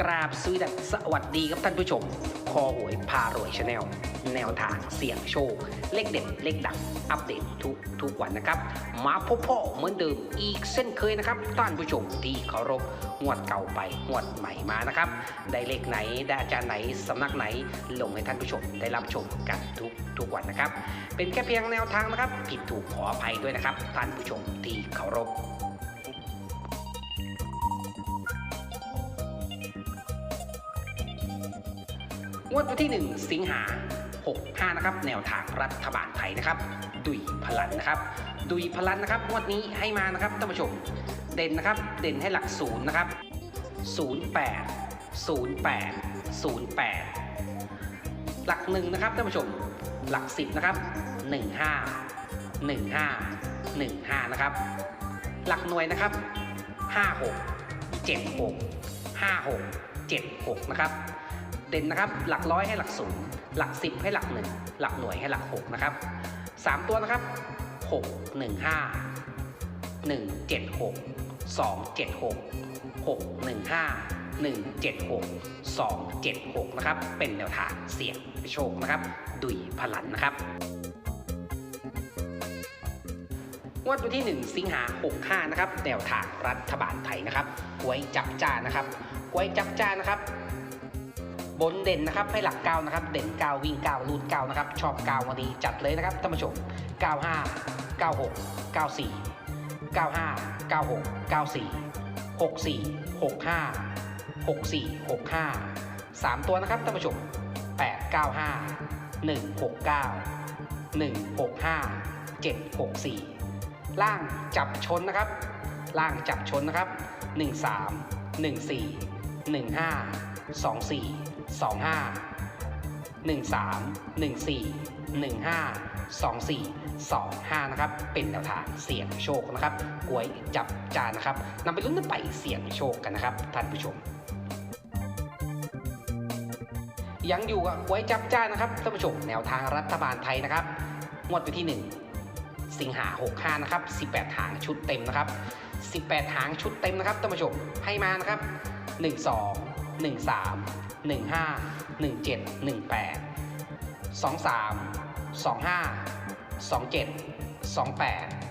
กราบสวีดัสสวัสดีครับท่านผู้ชม คอหวยพารวยชาแนลแนวทางเสี่ยงโชค เลขเด็ดเลขดังอัปเดตทุกทุกวันนะครับ มาพบพ่อเหมือนเดิมอีกเส้นเคยนะครับ ท่านผู้ชมที่เคารพงวดเก่าไปงวดใหม่มานะครับ ได้เลขไหนได้อาจารย์ไหนสำนักไหนลงให้ท่านผู้ชมได้รับชมกันทุกทุกวันนะครับ เป็นแค่เพียงแนวทางนะครับ ผิดถูกขออภัยด้วยนะครับ ท่านผู้ชมที่เคารพ งวดวันที่ 1 สิงหา65นะครับแนวทางรัฐบาลไทยนะครับ ดุยพลันนะครับ ดุยพลันนะครับงวดนี้ให้มานะครับท่านผู้ชมเด่นนะครับ เด่นให้หลักศูนย์นะครับ08 08 08 หลักหนึ่งนะครับท่านผู้ชมหลักสิบนะครับ 15 15 15 นะครับ หลักหน่วยนะครับ 56 76 56 76 นะครับ เด่นนะครับหลักร้อยให้หลักศูนย์หลักสิบให้หลักหนึ่งหลักหน่วยให้หลักหกนะครับสามตัวนะครับหกหนึ่งห้าหนึ่งเจ็ดหกสองเจ็ดหกหกหนึ่งห้าหนึ่งเจ็ดหกสองเจ็ดหกนะครับเป็นแนวทางเสี่ยงโชคนะครับ ดุยพลันนะครับงวดวันที่ 1 สิงหา65 นะครับ แนวทางรัฐบาลไทยนะครับกวยจับจ้านะครับกวยจับจ้านะครับ บนเด่นนะครับให้หลัก9นะครับ เด่น9วิ่ง9รูด9นะครับ ชอบ9วันนี้จัดเลยนะครับท่านผู้ชม95 96 94 95 96 94 64 65 64 65 3ตัวนะครับท่านผู้ชม895 169 165 764ล่างจับชนนะครับ ล่างจับชนนะครับ13 14 15 24 25 13 14 15 24 25นะครับ เป็นแนวทางเสี่ยงโชคนะครับกวยจับจานนะครับนำไปลุ้นไปเสี่ยงโชคกันนะครับท่านผู้ชมยังอยู่กับกวยจับจ้านนะครับท่านผู้ชมแนวทางรัฐบาลไทยนะครับงวดวันที่ 1 สิงหา65นะครับ18หางชุดเต็มนะครับ18หางชุดเต็มนะครับท่านผู้ชมให้มานะครับ 12 13 15 17 18 23 25 27 28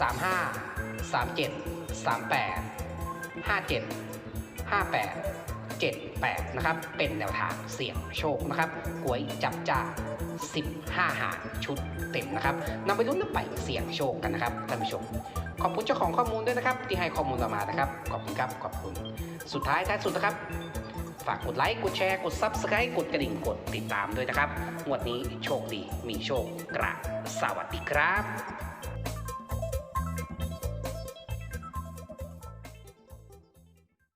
35 37 38 57 58 78 นะครับ เป็นแนวทางเสี่ยงโชคนะครับกวยจับจ้า15 หางชุดเต็มนะครับนำไปลุ้นนำไปเสี่ยงโชคกันนะครับท่านผู้ชม ขอบคุณเจ้าของข้อมูลด้วยนะครับ ที่ให้ข้อมูลเรามานะครับ ขอบคุณครับ ขอบคุณ สุดท้ายท้ายสุดนะครับ ฝากกดไลค์ กดแชร์ กด Subscribe กดกระดิ่ง กดติดตามด้วยนะครับ งวดนี้โชคดี มีโชคกระสวัสดีครับ